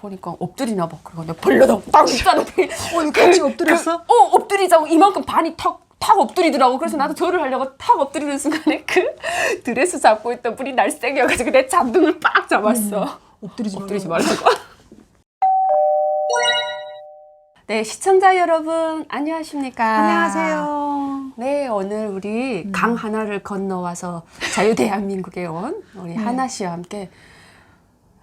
보니까 엎드리나 봐. 그러고 내가 벌려다 딱 있잖아. 어, 이거 같이 엎드렸어? 그, 어, 엎드리자고 이만큼 반이 탁, 탁 엎드리더라고. 그래서 나도 절을 하려고 탁 엎드리는 순간에 그 드레스 잡고 있던 분이 날쌔겨가지고 내 잔등을 빡 잡았어. 엎드리지 말라고. 엎드리지 말라고. 네, 시청자 여러분, 안녕하십니까. 안녕하세요. 네, 오늘 우리 음. 강 하나를 건너와서 자유대한민국에 온 우리 네. 하나 씨와 함께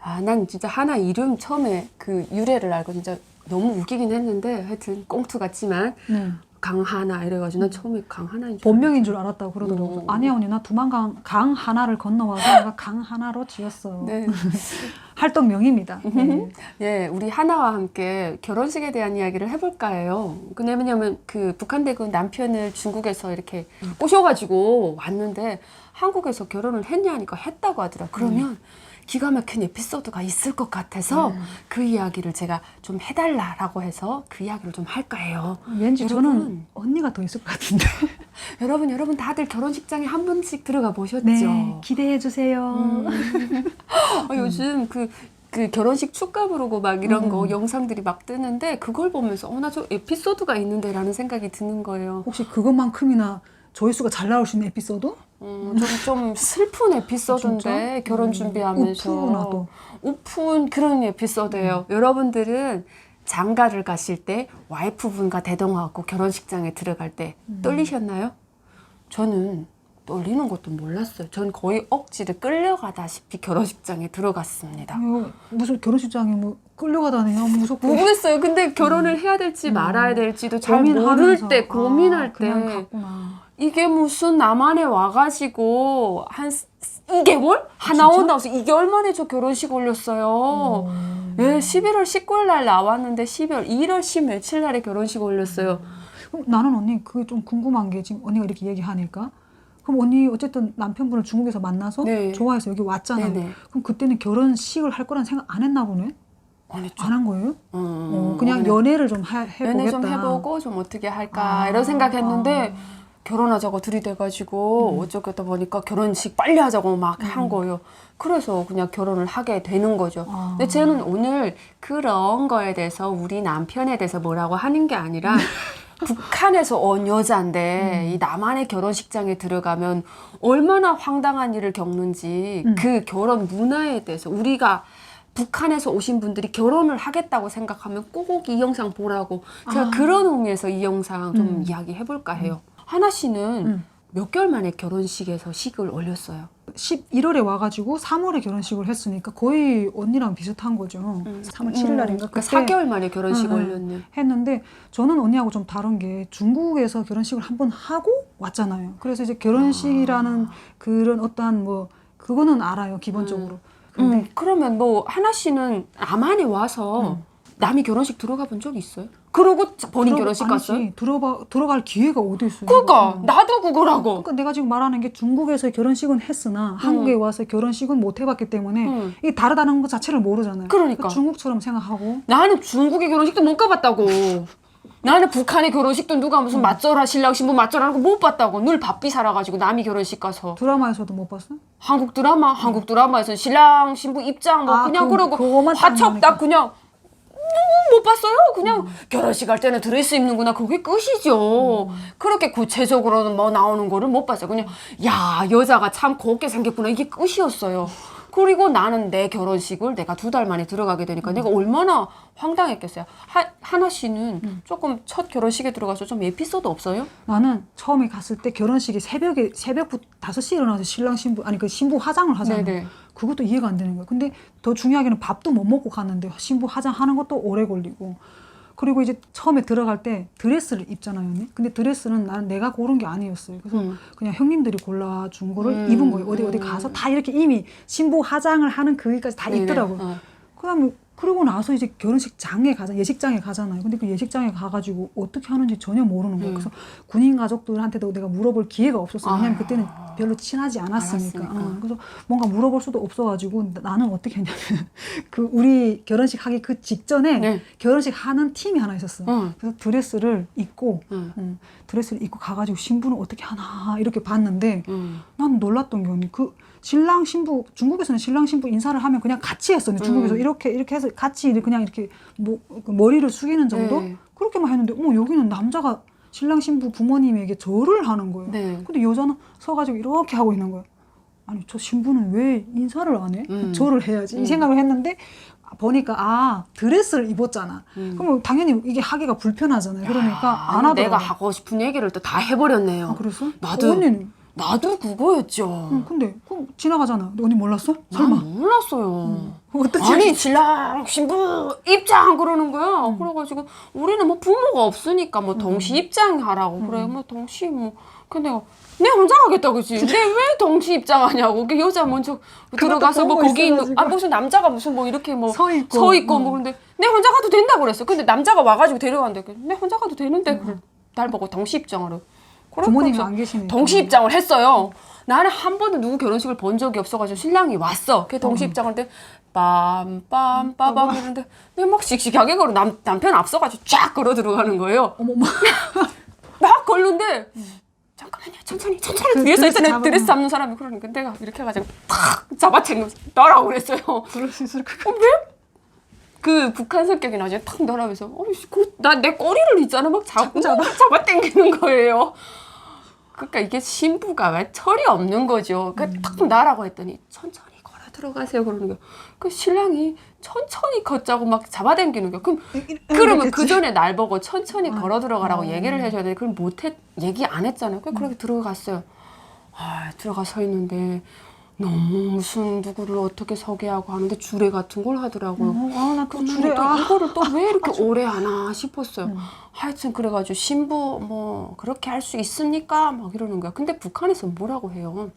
아, 난 진짜 하나 이름 처음에 그 유래를 알고 진짜 너무 웃기긴 했는데 하여튼 꽁투 같지만 네. 강하나 이래가지고 난 처음에 강하나인 줄 본명인 줄 알았다고 그러더라고요. 음. 아니야 언니 나 두만강 강 하나를 건너와서 내가 강 하나로 지었어요. 네. 활동명입니다. 네. 예, 우리 하나와 함께 결혼식에 대한 이야기를 해볼까 해요. 그 왜냐면 그 북한 대군 남편을 중국에서 이렇게 꼬셔가지고 왔는데 한국에서 결혼을 했냐 하니까 했다고 하더라. 그러면 기가 막힌 에피소드가 있을 것 같아서 그 이야기를 제가 좀 해달라라고 해서 그 이야기를 좀 할까 해요. 왠지 여러분. 저는 언니가 더 있을 것 같은데. 여러분, 여러분 다들 결혼식장에 한 번씩 들어가 보셨죠? 네, 기대해 주세요. 어, 요즘 그, 그 결혼식 축가 부르고 막 이런 음. 거 영상들이 막 뜨는데 그걸 보면서 어, 나 저 에피소드가 있는데 라는 생각이 드는 거예요. 혹시 그것만큼이나 조회수가 잘 나올 수 있는 에피소드? 음, 좀, 좀 슬픈 에피소드인데 진짜? 결혼 음, 준비하면서. 또. 우픈 그런 에피소드예요. 여러분들은 장가를 가실 때 와이프분과 대동하고 결혼식장에 들어갈 때 떨리셨나요? 저는 떨리는 것도 몰랐어요. 전 거의 억지로 끌려가다시피 결혼식장에 들어갔습니다. 이거 무슨 결혼식장에 뭐 끌려가다니 아, 무섭고 모르겠어요. 근데 결혼을 해야 될지 음. 말아야 될지도 잘 고민하면서. 모를 때, 고민할 아, 그냥 때. 갔구나. 이게 무슨 남한에 와가지고 한 2개월? 하나? 온다고서 2개월 만에 저 결혼식 올렸어요. 음. 예, 11월 19일 날 나왔는데 12월 1월 10 며칠 날에 결혼식 올렸어요. 그럼 나는 언니 그게 좀 궁금한 게 지금 언니가 이렇게 얘기하니까 그럼 언니 어쨌든 남편분을 중국에서 만나서 네. 좋아해서 여기 왔잖아요. 네네. 그럼 그때는 결혼식을 할 거란 생각 안 했나 보네? 안 했죠. 안한 거예요? 음, 어, 그냥 연애를 좀 하- 해보겠다. 연애 좀 해보고 좀 어떻게 할까 아, 이런 생각했는데 아. 결혼하자고 들이대가지고 어쩌겠다 보니까 결혼식 빨리 하자고 막 한 거예요. 그래서 그냥 결혼을 하게 되는 거죠. 아. 근데 저는 오늘 그런 거에 대해서 우리 남편에 대해서 뭐라고 하는 게 아니라 북한에서 온 여자인데 이 남한의 결혼식장에 들어가면 얼마나 황당한 일을 겪는지 음. 그 결혼 문화에 대해서 우리가 북한에서 오신 분들이 결혼을 하겠다고 생각하면 꼭 이 영상 보라고 제가 아. 그런 의미에서 이 영상 좀 음. 이야기 해볼까 해요. 하나 씨는 음. 몇 개월 만에 결혼식에서 식을 올렸어요. 11월에 와가지고 3월에 결혼식을 했으니까 거의 언니랑 비슷한 거죠. 3월 7일 날인가 그러니까 그때 4개월 만에 결혼식 응, 응. 올렸네. 했는데 저는 언니하고 좀 다른 게 중국에서 결혼식을 한 번 하고 왔잖아요. 그래서 이제 결혼식이라는 그런 어떠한 뭐 그거는 알아요 기본적으로. 근데 음, 그러면 뭐 하나 씨는 남한에 와서 음. 남이 결혼식 들어가 본 적 있어요? 그러고 본인 들어가- 결혼식 아니지, 갔어요? 들어봐 들어갈 기회가 어디 있어요? 그러니까 음. 나도 그거라고. 그러니까 내가 지금 말하는 게 중국에서 결혼식은 했으나 한국에 와서 결혼식은 못 해봤기 때문에 음. 이게 다르다는 것 자체를 모르잖아요. 그러니까. 중국처럼 생각하고 나는 중국의 결혼식도 못 가봤다고. 나는 북한의 결혼식도 누가 음. 무슨 맞절하 신랑 신부 맞절 하는 거 못 봤다고. 늘 바삐 살아가지고 남이 결혼식 가서 드라마에서도 못 봤어? 한국 드라마, 한국 드라마에서 신랑 신부 입장 뭐 아, 그냥 그- 그러고 그거만 딱 화첩. 딱 그냥 음, 못 봤어요. 그냥 결혼식 할 때는 드레스 입는구나. 그게 끝이죠. 그렇게 구체적으로는 뭐 나오는 거를 못 봤어요. 그냥 야 여자가 참 곱게 생겼구나. 이게 끝이었어요. 그리고 나는 내 결혼식을 내가 두 달 만에 들어가게 되니까 내가 얼마나 황당했겠어요. 하, 하나 씨는 조금 첫 결혼식에 들어가서 좀 에피소드 없어요? 나는 처음에 갔을 때 결혼식이 새벽에 새벽부터 5시에 일어나서 신랑 신부 아니 그 신부 화장을 하잖아요. 네네. 그것도 이해가 안 되는 거예요. 근데 더 중요하게는 밥도 못 먹고 갔는데 신부 화장하는 것도 오래 걸리고 그리고 이제 처음에 들어갈 때 드레스를 입잖아요, 언니. 근데 드레스는 나는 내가 고른 게 아니었어요. 그래서 음. 그냥 형님들이 골라준 거를 음. 입은 거예요. 어디 어디 가서 다 이렇게 이미 신부 화장을 하는 거기까지 다 네네. 입더라고요. 어. 그 다음에 그러고 나서 이제 결혼식장에 가자 예식장에 가잖아요. 근데 그 예식장에 가가지고 어떻게 하는지 전혀 모르는 거예요. 음. 그래서 군인 가족들한테도 내가 물어볼 기회가 없었어요. 왜냐면 아. 그때는 별로 친하지 않았으니까. 어, 그래서 뭔가 물어볼 수도 없어가지고 나는 어떻게 했냐면 그 우리 결혼식 하기 그 직전에 네. 결혼식 하는 팀이 하나 있었어. 요 응. 그래서 드레스를 입고 응. 음, 드레스를 입고 가가지고 신부는 어떻게 하나 이렇게 봤는데 응. 난 놀랐던 게 언니 그 신랑 신부 중국에서는 신랑 신부 인사를 하면 그냥 같이 했었는데 중국에서 음. 이렇게 이렇게 해서 같이 그냥 이렇게 뭐, 그 머리를 숙이는 정도 네. 그렇게만 했는데 어 여기는 남자가 신랑 신부 부모님에게 절을 하는 거예요. 네. 근데 여자는 서가지고 이렇게 하고 있는 거예요. 아니 저 신부는 왜 인사를 안 해? 음. 절을 해야지 음. 이 생각을 했는데 보니까 아 드레스를 입었잖아. 음. 그러면 당연히 이게 하기가 불편하잖아요. 그러니까 야, 안 하더라고. 내가 하고 싶은 얘기를 또 다 해버렸네요. 아, 그랬어? 나도. 언니는 나도 그거였죠. 응, 근데 그 지나가잖아. 언니 몰랐어? 난 설마? 몰랐어요. 어떤 아니 신랑 신부 입장 그러는 거야. 그래가지고 우리는 뭐 부모가 없으니까 뭐 동시 입장하라고 그래. 뭐 동시 뭐 근데 내가 내 혼자 가겠다 그지. 근데 왜 동시 입장하냐고. 그 여자 먼저 들어가서 뭐 보고 거기 있는 있어가지고. 아 무슨 남자가 무슨 뭐 이렇게 뭐 서 있고. 서 있고 뭐 음. 근데 내 혼자 가도 된다 그랬어. 근데 남자가 와가지고 데려간대. 내 혼자 가도 되는데 그래. 날 보고 동시 입장으로. 부모님이 안 계시니까. 동시 입장을 했어요. 나는 한 번도 누구 결혼식을 본 적이 없어가지고 신랑이 왔어. 그 동시 입장을 때 빰빰 빠밤 이러는데 내가 막 씩씩하게 걸어 남, 남편 앞서가지고 쫙 걸어 들어가는 거예요. 어머머. 막 걸는데 잠깐만요 천천히 천천히 그 뒤에서 잡아. 드레스 잡는 사람이 그러니까 내가 이렇게 해가지고 탁 잡아채는 너라고 그랬어요. 그럴 수 있을 것 어, 왜? 그 북한 성격이 나중에 탁 너라면서 어이씨 나내 꼬리를 있잖아 막 잡고 잡아 당기는 거예요. 그러니까 이게 신부가 왜 철이 없는 거죠. 그탁 나라고 했더니 천천히 걸어 들어가세요 그러는 거야. 그 신랑이 천천히 걷자고 막 잡아당기는 거야. 그럼 그러면 그 전에 날 보고 천천히 걸어 들어가라고 어. 얘기를 해줘야 돼. 그걸 못했 얘기 안 했잖아요. 그냥 그렇게 들어갔어요. 아 들어가 서 있는데 너무 무슨 누구를 어떻게 소개하고 하는데 주례 같은 걸 하더라고요. 아나그 그럼 줄에 또 아. 이거를 또 왜 이렇게 오래 하나 싶었어요. 하여튼 그래가지고 신부 뭐 그렇게 할 수 있습니까? 막 이러는 거야. 근데 북한에서 뭐라고 해요?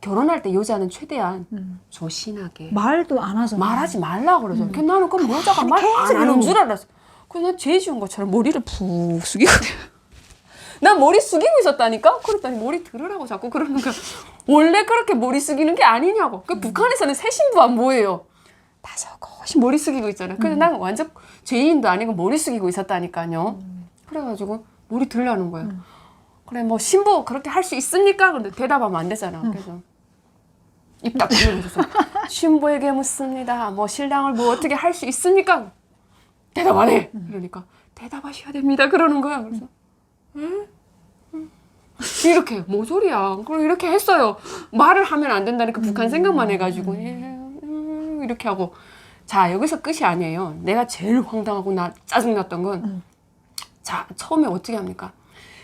결혼할 때 여자는 최대한 음. 조신하게 말도 안 하잖아. 말하지 말라 그러죠. 그 나는 그럼 여자가 말 안 하는. 줄 알았어. 그래서 난 죄 지은 것처럼 머리를 푹 숙이고 난 머리 숙이고 있었다니까? 그랬더니 머리 들으라고 자꾸 그러는 거야. 원래 그렇게 머리 숙이는 게 아니냐고. 그 북한에서는 새 신부가 뭐예요? 다소곳이 머리 숙이고 있잖아요. 근데 난 완전 죄인도 아니고 머리 숙이고 있었다니까요. 그래가지고 머리 들라는 거예요. 그래 뭐 신부 그렇게 할 수 있습니까? 근데 대답하면 안 되잖아. 그래서 입딱 다물면서 신부에게 묻습니다. 뭐 신랑을 뭐 어떻게 할 수 있습니까? 대답 안 해. 그러니까 대답하셔야 됩니다. 그러는 거야. 그래서 응? 응. 이렇게 뭐 소리야? 그럼 이렇게 했어요. 말을 하면 안 된다니까 북한 생각만 해가지고 예, 음, 이렇게 하고 자 여기서 끝이 아니에요. 내가 제일 황당하고 나 짜증났던 건 자 처음에 어떻게 합니까?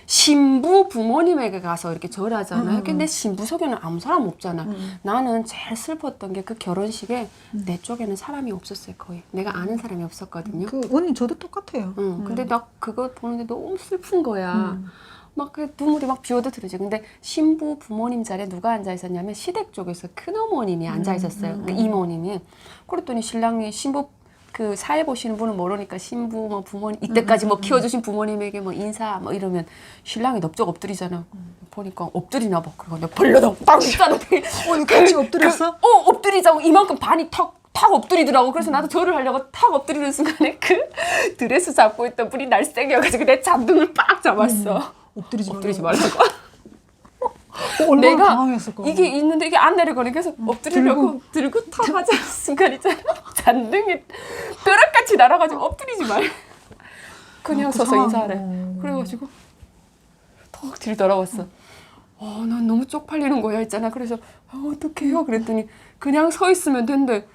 신부 부모님에게 가서 이렇게 절하잖아요. 근데 신부 속에는 아무 사람 없잖아. 나는 제일 슬펐던 게 그 결혼식에 내 쪽에는 사람이 없었어요. 거의 내가 아는 사람이 없었거든요. 그 언니 저도 똑같아요. 응. 근데 나 그거 보는데 너무 슬픈 거야. 음. 막그 눈물이 막 비오듯 들어지. 근데 신부 부모님 자리에 누가 앉아 있었냐면 시댁 쪽에서 큰 어머님이 앉아 있었어요. 그 이모님이. 그랬더니 신랑이 신부 그 사회 보시는 분은 모르니까 신부 뭐 부모님 이때까지 뭐 키워주신 부모님에게 뭐 인사 뭐 이러면 신랑이 넙적 엎드리잖아. 보니까 엎드리나 봐. 그리고 내가 벌려다 딱 있잖아. 어, 같이 엎드렸어? 그, 어 엎드리자고 이만큼 반이 턱. 탁 엎드리더라고. 그래서 나도 절을 하려고 탁 엎드리는 순간에 그 드레스 잡고 있던 분이 날쌔겨가지고 내 잔등을 빡 잡았어. 엎드리지. 엎드리지 말라고. 어, 얼마나 내가 당황했을 거야. 이게 있는데 이게 안 내려가니 그래서 엎드리려고 들고 탁 하자 순간 있잖아. 잔등이 벼락같이 날아가지고 엎드리지 말. 그냥 아, 그 서서. 인사하래. 어. 그래가지고 턱 뒤로 돌아왔어. 어, 난 너무 쪽팔리는 거야 있잖아. 그래서 아, 어떡해요? 그랬더니 그냥 서 있으면 된대.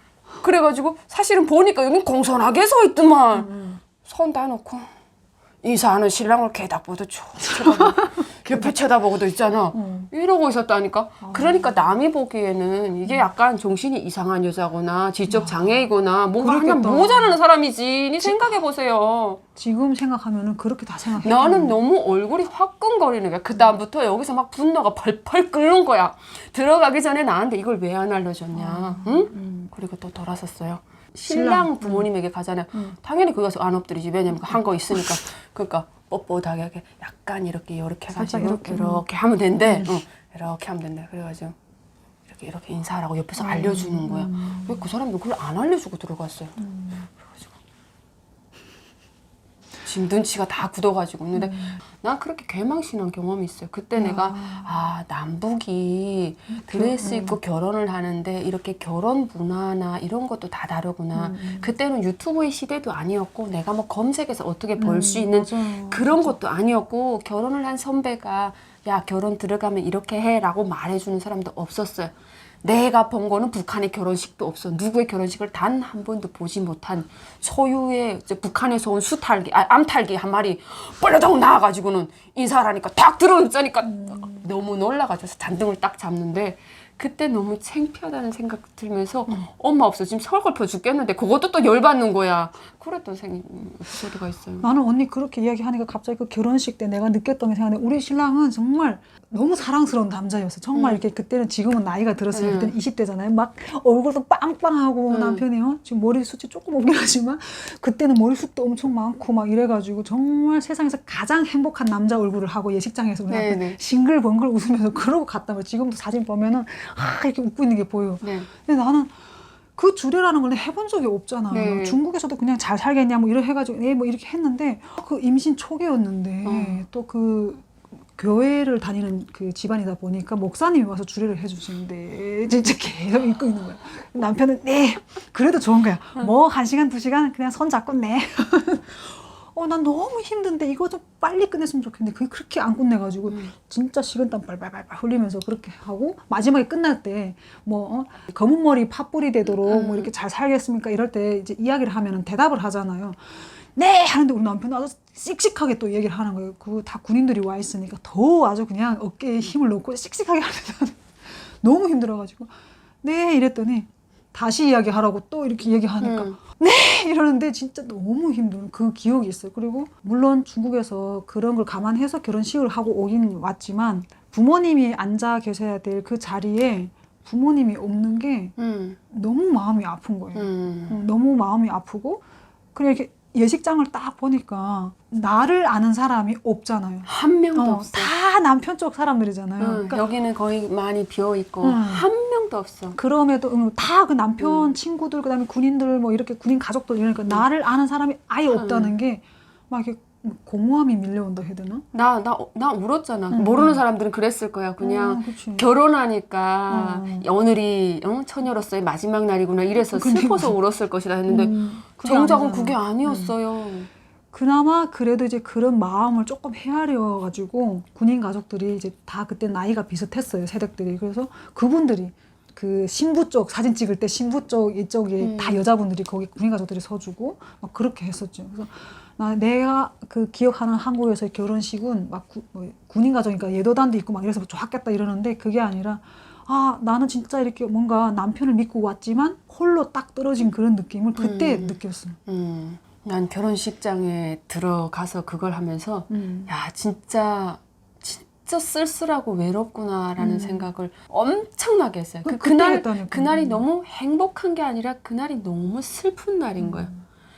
그래가지고 사실은 보니까 여기 공손하게 서 있더만. 손 다 놓고 인사하는 신랑을 개닥보도 쭉 쳐다보고 옆에 쳐다보고도 있잖아. 이러고 있었다니까. 그러니까 남이 보기에는 이게 약간 정신이 이상한 여자거나 지적 장애이거나 뭔가 하나 그렇겠다. 모자라는 사람이지. 니 생각해 보세요. 지금 생각하면은 그렇게 다 생각해. 나는 너무 얼굴이 화끈거리는 거야. 그 다음부터 여기서 막 분노가 펄펄 끓는 거야. 들어가기 전에 나한테 이걸 왜 안 알려줬냐. 응? 그리고 또 돌아섰어요. 신랑. 부모님에게 가잖아요. 당연히 그거서 안 엎드리지. 왜냐면 한 거 있으니까. 그러니까 뻣뻣하게 약간 이렇게 이렇게 해가지고 이렇게. 이렇게, 하면 된대. 응. 이렇게 하면 된대. 그래가지고 이렇게 이렇게 인사하라고 옆에서 알려주는 거야. 왜 그 사람도 그걸 안 알려주고 들어갔어요. 지금 눈치가 다 굳어가지고 근데 음. 난 그렇게 개망신한 경험이 있어요. 그때 내가 아 남북이 드레스 음. 입고 결혼을 하는데 이렇게 결혼 문화나 이런 것도 다 다르구나. 음. 그때는 유튜브의 시대도 아니었고 내가 뭐 검색해서 어떻게 벌수 음, 있는 맞아요. 그런 것도 아니었고 결혼을 한 선배가 야 결혼 들어가면 이렇게 해라고 말해주는 사람도 없었어요. 내가 본 거는 북한의 결혼식도 없어. 누구의 결혼식을 단 한 번도 보지 못한 소유의 북한에서 온 수탈기, 아, 암탈기 한 마리 뻘려덩 나와가지고는 인사를 하니까 탁 들어앉으니까 너무 놀라가지고 잔등을 딱 잡는데 그때 너무 창피하다는 생각 들면서 엄마 없어 지금 서글퍼 죽겠는데 그것도 또 열받는 거야. 그랬던 생 에피소드가 있어요. 나는 언니 그렇게 이야기하니까 갑자기 그 결혼식 때 내가 느꼈던 게 생각나는데 우리 신랑은 정말 너무 사랑스러운 남자였어. 정말 이렇게 그때는 지금은 나이가 들었으니까 음. 그때는 20대잖아요. 막 얼굴도 빵빵하고 음. 남편이요. 지금 머리숱이 조금 오긴 하지만 그때는 머리숱도 엄청 많고 막 이래가지고 정말 세상에서 가장 행복한 남자 얼굴을 하고 예식장에서 우리 네, 네. 싱글벙글 웃으면서 그러고 갔단 말이야. 지금도 사진 보면은 아 이렇게 웃고 있는 게 보여. 네. 근데 나는 그 주례라는 걸 해본 적이 없잖아. 네. 중국에서도 그냥 잘 살겠냐 뭐 이래 해가지고 네 뭐 이렇게 했는데 그 임신 초기였는데 어. 또그 교회를 다니는 그 집안이다 보니까 목사님이 와서 주례를 해주시는데 진짜 계속 읽고 있는 거야. 남편은 네 그래도 좋은 거야. 뭐 한 시간 두 시간 그냥 손 잡고 네. 어, 난 너무 힘든데 이거 좀 빨리 끝냈으면 좋겠는데 그게 그렇게 안 끝내가지고 음. 진짜 식은땀 빨빨빨빨 흘리면서 그렇게 하고 마지막에 끝날 때뭐 검은 머리 팥불이 되도록 음. 뭐 이렇게 잘 살겠습니까 이럴 때 이제 이야기를 하면은 대답을 하잖아요. 네 하는데 우리 남편은 아주 씩씩하게 또 얘기를 하는 거예요. 그 다 군인들이 와 있으니까 더 아주 그냥 어깨에 힘을 넣고 씩씩하게 하면서 너무 힘들어가지고 네 이랬더니 다시 이야기하라고 또 이렇게 얘기하니까 음. 이러는데 진짜 너무 힘든 그 기억이 있어요. 그리고 물론 중국에서 그런 걸 감안해서 결혼식을 하고 오긴 왔지만 부모님이 앉아 계셔야 될 그 자리에 부모님이 없는 게 음. 너무 마음이 아픈 거예요. 음. 어, 너무 마음이 아프고 그리고 이렇게 예식장을 딱 보니까 나를 아는 사람이 없잖아요. 한 명도 어, 없어. 다 남편 쪽 사람들이잖아요. 응, 그러니까 여기는 거의 많이 비어 있고 응. 한 명도 없어. 그럼에도 다그 남편 음. 친구들 그다음에 군인들 뭐 이렇게 군인 가족들 이러니까 나를 아는 사람이 아예 없다는 게 막 이렇게 공허함이 밀려온다 해야 되나? 나 나 나 울었잖아. 응. 모르는 사람들은 그랬을 거야. 그냥 어, 그치. 결혼하니까 음. 오늘이 어? 처녀로서의 마지막 날이구나 이래서 슬퍼서 울었을 것이다 했는데 음, 정작은 아니잖아. 그게 아니었어요. 그나마 그래도 이제 그런 마음을 조금 헤아려 가지고 군인 가족들이 이제 다 그때 나이가 비슷했어요 세댁들이 그래서 그분들이 그 신부 쪽 사진 찍을 때 신부 쪽 이쪽에 음. 다 여자분들이 거기 군인 가족들이 서주고 막 그렇게 했었죠. 그래서 나 내가 그 기억하는 한국에서의 결혼식은 막 구, 뭐 군인 가족이니까 예도단도 있고 막 이래서 좋았겠다 이러는데 그게 아니라 아 나는 진짜 이렇게 뭔가 남편을 믿고 왔지만 홀로 딱 떨어진 그런 느낌을 그때 음. 느꼈어요. 음, 난 결혼식장에 들어가서 그걸 하면서 음. 야 진짜 진짜 쓸쓸하고 외롭구나라는 음. 생각을 엄청나게 했어요. 그, 그- 그날. 그날이 음. 너무 행복한 게 아니라 그날이 너무 슬픈 날인 음. 거예요.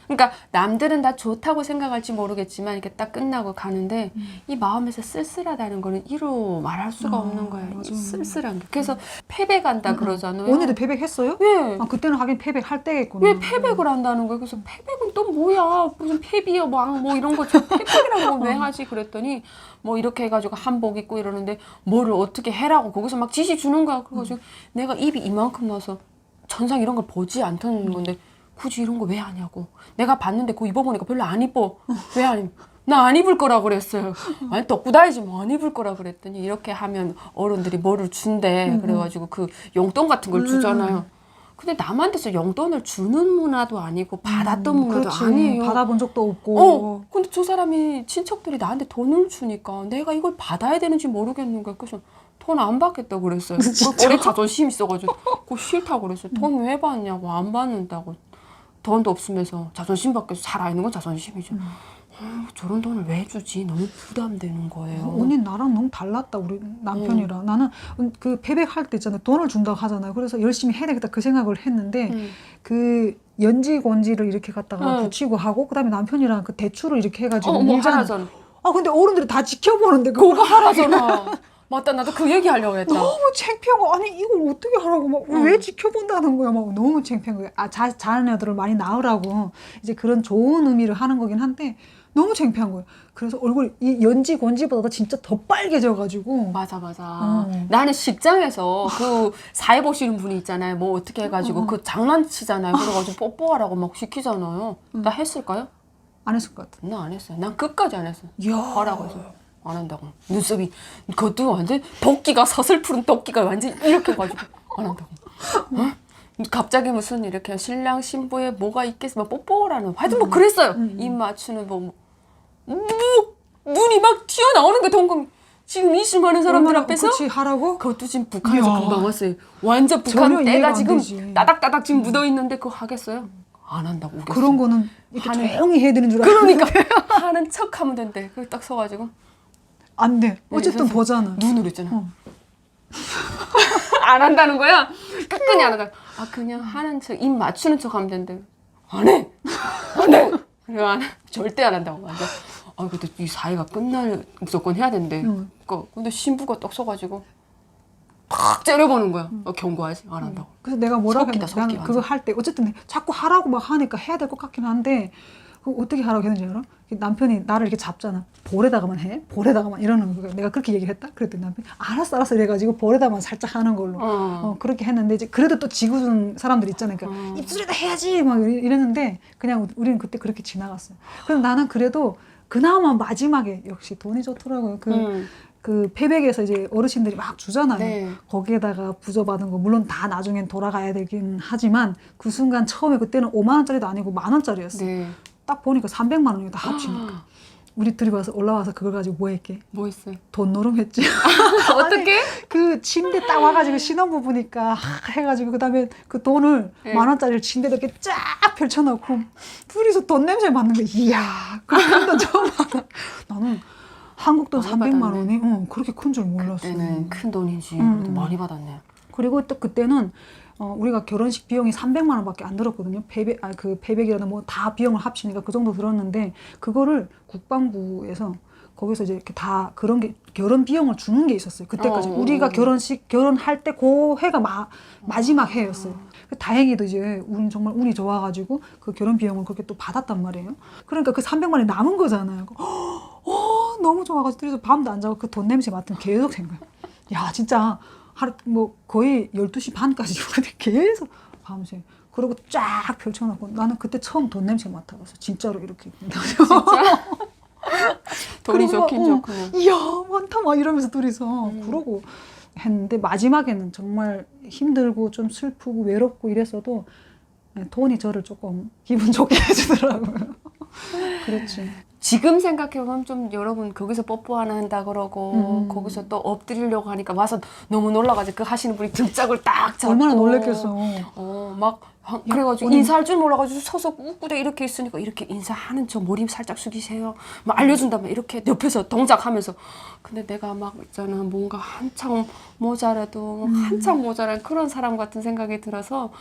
그러니까 남들은 다 좋다고 생각할지 모르겠지만 이렇게 딱 끝나고 가는데 음. 이 마음에서 쓸쓸하다는 거는 이로 말할 수가 아, 없는 거예요. 이 맞아. 쓸쓸한 게. 그래서 패배간다 음, 음. 그러잖아요. 언니도 패백했어요? 왜? 아 그때는 하긴 패백 할 때겠구나. 왜 패백을 한다는 거예요? 그래서 패백은 또 뭐야? 무슨 패비어 막뭐 이런 거저 패백이라고 왜 하지? 그랬더니 뭐 이렇게 해가지고 한복 입고 이러는데 뭐를 어떻게 해라고 거기서 막 지시 주는 거야. 그래가지고 내가 입이 이만큼 나서 전상 이런 걸 보지 않던 건데 굳이 이런 거 왜 하냐고. 내가 봤는데 그거 입어보니까 별로 안 이뻐. 왜안 입? 나안 입을 거라 그랬어요. 아니 덕구 다이지 뭐 안 입을 거라 그랬더니 이렇게 하면 어른들이 뭐를 준대. 음, 그래가지고 그 용돈 같은 걸 음. 주잖아요. 근데 남한테서 용돈을 주는 문화도 아니고 받았던 음, 문화도 그렇지. 아니에요. 받아본 적도 없고. 어, 근데 저 사람이 친척들이 나한테 돈을 주니까 내가 이걸 받아야 되는지 모르겠는 거야. 그래서 돈 안 받겠다고 그랬어요. 어리 자존심 있어가지고 그거 싫다고 그랬어요. 돈 왜 받냐고 안 받는다고. 돈도 없으면서 자존심 밖에서 살아있는 건 자존심이죠. 음. 어, 저런 돈을 왜 주지? 너무 부담되는 거예요. 어, 언니 나랑 너무 달랐다 우리 남편이랑 나는 그 패백할 때 있잖아요 돈을 준다고 하잖아요 그래서 열심히 해야 되겠다 그 생각을 했는데 음. 그 연지 건지를 이렇게 갖다가 응. 붙이고 하고 그다음에 남편이랑 그 대추를 이렇게 해가지고 어, 뭐. 하라잖아. 아 근데 어른들이 다 지켜보는데 그거 하라잖아. 맞다, 나도 그 얘기 하려고 했다. 너무 창피한 거 아니 이걸 어떻게 하라고 막왜 응. 지켜본다는 거야 막 너무 창피한 거야 아 자, 자녀들을 많이 낳으라고 이제 그런 좋은 의미를 하는 거긴 한데 너무 창피한 거예요. 그래서 얼굴이 이 연지 건지보다 진짜 더 빨개져가지고 맞아 맞아. 어. 나는 직장에서 그 사회 보시는 분이 있잖아요. 뭐 어떻게 해가지고 어. 그 장난치잖아요. 그래가지고 뽀뽀하라고 막 시키잖아요. 나 했을까요? 안 했을 것 같아. 나 안 했어요. 난 끝까지 안 했어. 이야. 하라고 해서 안 한다고. 눈썹이 그것도 완전 도끼가 서슬푸른 도끼가 완전 이렇게 해가지고 안 한다고. 어? 갑자기 무슨 이렇게 신랑 신부에 뭐가 있겠어, 뭐 뽀뽀라는 하여튼 뭐 그랬어요. 입 맞추는 뭐, 뭐, 뭐 눈이 막 튀어나오는 게 동금. 지금 이 수많은 사람들 얼마나 앞에서 그치 하라고? 그것도 지금 북한에서 이야. 금방 왔어요. 완전 북한 때가 안 지금. 따닥따닥 지금 묻어 있는데 그거 하겠어요? 안 한다고. 우겼어요. 그런 거는 이렇게 하는- 조용히 해야 되는 줄 알아. 그러니까 하는 척 하면 된대. 그딱 서가지고 안 돼. 어쨌든 그래서 보잖아. 눈으로 있잖아. 어. 안 한다는 거야. 끝까지 안 한다. 아 그냥 하는 척, 입 맞추는 척 하면 된대. 안 해. 안 해. 그래 안 해. 절대 안 한다고 완전. 아 근데 이 사이가 끝날 무조건 해야 된대. 응. 그 근데 신부가 딱 서가지고 팍 째려보는 거야. 어, 경고하지 안 한다고. 그래서 내가 뭐라고 나는 그거. 할 때 어쨌든 자꾸 하라고 막 하니까 해야 될 것 같긴 한데 그 어떻게 하라고 했는지 알아? 남편이 나를 이렇게 잡잖아. 볼에다가만 해. 볼에다가만 이러는 거야. 내가 그렇게 얘기를 했다. 그랬더니 남편이 알았어 알았어 이래가지고 볼에다만 살짝 하는 걸로. 어. 어, 그렇게 했는데 이제 그래도 또 지구준 사람들 있잖아요. 그러니까 어. 입술에다 해야지 막 이랬는데 그냥 우리는 그때 그렇게 지나갔어요. 그래서 나는 그래도 그나마 마지막에 역시 돈이 좋더라고요. 그, 음. 그 패백에서 이제 어르신들이 막 주잖아요. 네. 거기에다가 부저받은 거 물론 다 나중엔 돌아가야 되긴 하지만 그 순간 처음에 그때는 5만 원짜리도 아니고 만 원짜리였어. 네. 딱 보니까 300만 원이 다 합치니까. 우리 둘이 와서 올라와서 그걸 가지고 뭐 했게? 뭐 있어요? 돈 노름했지. 어떻게? 그 침대 딱 와가지고 신혼부 보니까 하, 해가지고 그다음에 그 돈을 네. 만 원짜리를 침대에 이렇게 쫙 펼쳐놓고 둘이서 돈 냄새 맡는 거 이야 그런 돈 처음 받아 나는 한국 돈 많이 300만 받았네. 원이 어, 그렇게 큰 줄 몰랐어 그때는 큰 돈이지. 음. 그래도 많이 받았네. 그리고 또 그때는 어, 우리가 결혼식 비용이 300만 원밖에 안 들었거든요. 패백, 아, 그 패백이라든 뭐다 비용을 합치니까 그 정도 들었는데 그거를 국방부에서 거기서 이제 이렇게 다 그런 게 결혼 비용을 주는 게 있었어요. 그때까지 어, 어, 우리가 어. 결혼식 결혼할 때 그 해가 마, 마지막 해였어요. 그 다행히도 이제 우린 정말 운이 좋아가지고 그 결혼 비용을 그렇게 또 받았단 말이에요. 그러니까 그 300만 원이 남은 거잖아요. 어, 너무 좋아가지고 둘이서 밤도 안 자고 그 돈 냄새 맡으면 계속 생각해. 야 진짜 하루 뭐 거의 12시 반까지 우리 계속 밤새 그리고 쫙 펼쳐놓고 나는 그때 처음 돈 냄새 맡아봤어 진짜로 이렇게 돈이 그리고 좋긴 어, 좋구나. 이야 많다 막 이러면서 둘이서 음. 그러고 했는데 마지막에는 정말 힘들고 좀 슬프고 외롭고 이랬어도 네, 돈이 저를 조금 기분 좋게 해주더라고요 그렇지 지금 생각해보면 좀 여러분 거기서 뽀뽀 하나 한다 그러고 음. 거기서 또 엎드리려고 하니까 와서 너무 놀라가지고 그 하시는 분이 등짝을 딱 잡고 얼마나 놀랬겠어 어, 막 하- 그래가지고 인사할 줄 몰라가지고 서서 꾹꾹대 이렇게 있으니까 이렇게 인사하는 척 머리 살짝 숙이세요. 막 알려준다면 이렇게 옆에서 동작하면서 근데 내가 막 있잖아 뭔가 한창 모자라도 음. 한창 모자란 그런 사람 같은 생각이 들어서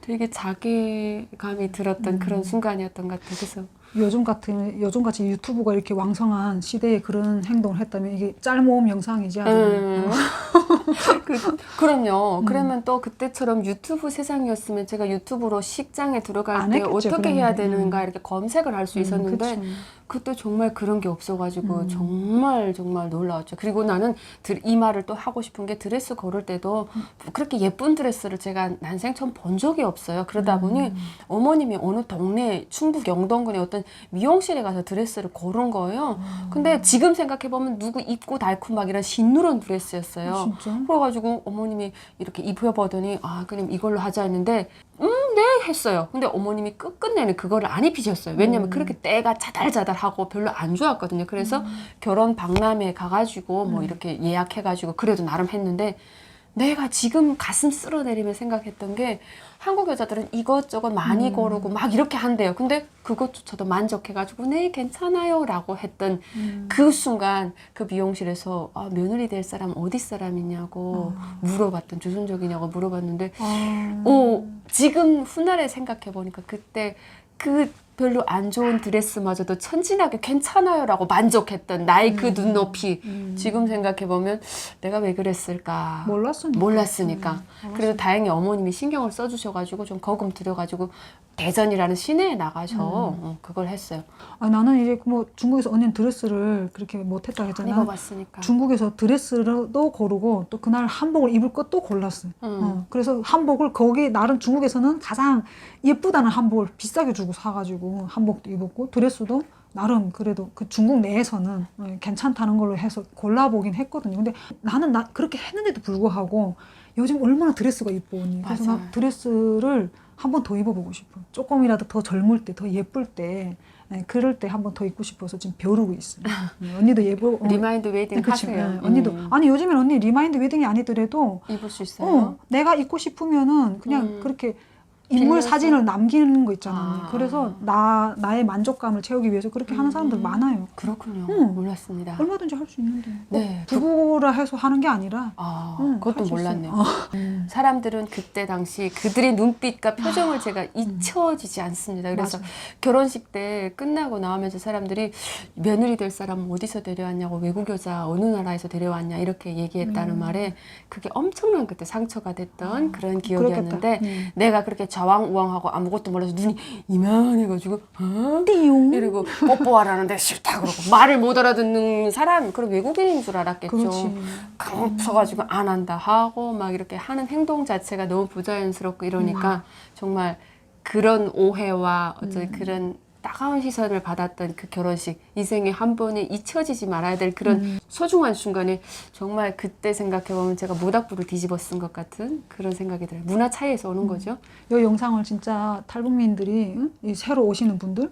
되게 자괴감이 들었던 음. 그런 순간이었던 것 같아요. 그래서 요즘 같은 요즘 같이 유튜브가 이렇게 왕성한 시대에 그런 행동을 했다면 이게 짤모음 영상이지 음. 그, 그럼요. 음. 그러면 또 그때처럼 유튜브 세상이었으면 제가 유튜브로 식장에 들어갈 안때 했겠죠, 어떻게 해야 그러면. 되는가 이렇게 검색을 할수 음, 있었는데 그치. 그때 정말 그런 게 없어가지고 음. 정말 정말 놀라웠죠. 그리고 나는 드- 이 말을 또 하고 싶은 게 드레스 고를 때도 음. 그렇게 예쁜 드레스를 제가 난생 처음 본 적이 없어요. 그러다 보니 음. 어머님이 어느 동네 충북 영동군의 어떤 미용실에 가서 드레스를 고른 거예요. 음. 근데 지금 생각해 보면 누구 입고 달콤막 이런 신누런 드레스였어요. 아, 진짜? 그래가지고 어머님이 이렇게 입혀보더니 아 그럼 이걸로 하자 했는데 음 네 했어요. 근데 어머님이 끝끝내는 그거를 안 입히셨어요. 왜냐면 음. 그렇게 때가 자달자달하고 별로 안 좋았거든요. 그래서 음. 결혼 박람회 가가지고 뭐 이렇게 예약해가지고 그래도 나름 했는데 내가 지금 가슴 쓸어내리며 생각했던 게 한국 여자들은 이것저것 많이 음. 고르고 막 이렇게 한대요. 근데 그것조차도 만족해가지고 네 괜찮아요라고 했던 음. 그 순간 그 미용실에서 아, 며느리 될 사람 어디 사람이냐고 아. 물어봤던 조선족이냐고 물어봤는데 아. 어 지금 훗날에 생각해 보니까 그때 그 별로 안 좋은 드레스마저도 천진하게 괜찮아요라고 만족했던 나의 그 눈높이. 음. 지금 생각해 보면 내가 왜 그랬을까? 몰랐으니까 몰랐으니까. 음, 그래도 다행히 어머님이 신경을 써주셔가지고 좀 거금 들여가지고 대전이라는 시내에 나가서 어, 그걸 했어요. 아, 나는 이제 뭐 중국에서 언니는 드레스를 그렇게 못했다 안 했잖아. 입어봤으니까. 중국에서 드레스도 고르고 또 그날 한복을 입을 것도 골랐어. 음. 어, 그래서 한복을 거기 나름 중국에서는 가장 예쁘다는 한복을 비싸게 주고 사가지고 한복도 입었고 드레스도 나름 그래도 그 중국 내에서는 어, 괜찮다는 걸로 해서 골라보긴 했거든요. 근데 나는 나 그렇게 했는데도 불구하고 요즘 얼마나 드레스가 이뻐 언니. 그래서 맞아요. 나 드레스를 한번 더 입어보고 싶어. 조금이라도 더 젊을 때, 더 예쁠 때, 네, 그럴 때 한 번 더 입고 싶어서 지금 벼르고 있어요. 네, 언니도 예쁘고 어, 리마인드 웨딩 그치, 하세요. 예, 언니도 음. 아니 요즘엔 언니 리마인드 웨딩이 아니더라도 입을 수 있어요. 어, 내가 입고 싶으면은 그냥 음. 그렇게 인물? 사진을 남기는 거 있잖아. 아. 그래서 나 나의 만족감을 채우기 위해서 그렇게 하는 사람들 음. 많아요. 그렇군요. 응. 몰랐습니다. 얼마든지 할 수 있는데. 꼭 네. 부부라 해서 하는 게 아니라. 아, 응, 그것도 할수 있어요. 몰랐네요. 어. 사람들은 그때 당시 그들의 눈빛과 표정을 제가 잊혀지지 않습니다. 그래서 맞아요. 결혼식 때 끝나고 나오면서 사람들이 며느리 될 사람 어디서 데려왔냐고 외국 여자 어느 나라에서 데려왔냐 이렇게 얘기했다는 음. 말에 그게 엄청난 그때 상처가 됐던 아, 그런 기억이었는데 그렇겠다. 음. 내가 그렇게 좌왕우왕하고 아무것도 몰라서 눈이 이만해가지고 어? 띠용. 이러고 뽀뽀하라는데 싫다 그러고 말을 못 알아듣는 사람 그런 외국인인 줄 알았겠죠. 그렇지. 강 서가지고 안 한다 하고 막 이렇게 하는 행동 자체가 너무 부자연스럽고 이러니까 정말 그런 오해와 어떤 그런 따가운 시선을 받았던 그 결혼식 인생의 한 번에 잊혀지지 말아야 될 그런 소중한 순간에 정말 그때 생각해 보면 제가 모닥불을 뒤집어 쓴 것 같은 그런 생각이 들어요. 문화 차이에서 오는 거죠. 이 영상을 진짜 탈북민들이 응? 이 새로 오시는 분들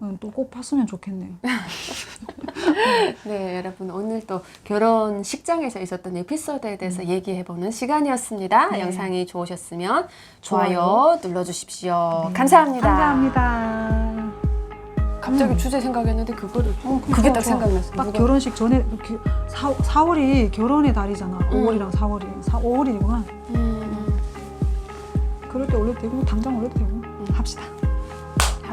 어, 또꼭 봤으면 좋겠네요. 네, 여러분 오늘 또 결혼식장에서 있었던 에피소드에 대해서 얘기해보는 시간이었습니다. 네. 영상이 좋으셨으면 좋아요. 좋아요, 눌러주십시오. 네. 감사합니다. 감사합니다. 갑자기 주제 생각했는데 그거를 어, 그게 딱. 생각났어. 딱 누가- 결혼식 전에 그 4, 4월이 결혼의 달이잖아. 음. 5월이랑 4월이. 4, 5월이구나. 음, 그럴 때 올려도 되고 당장 올려도 되고 합시다.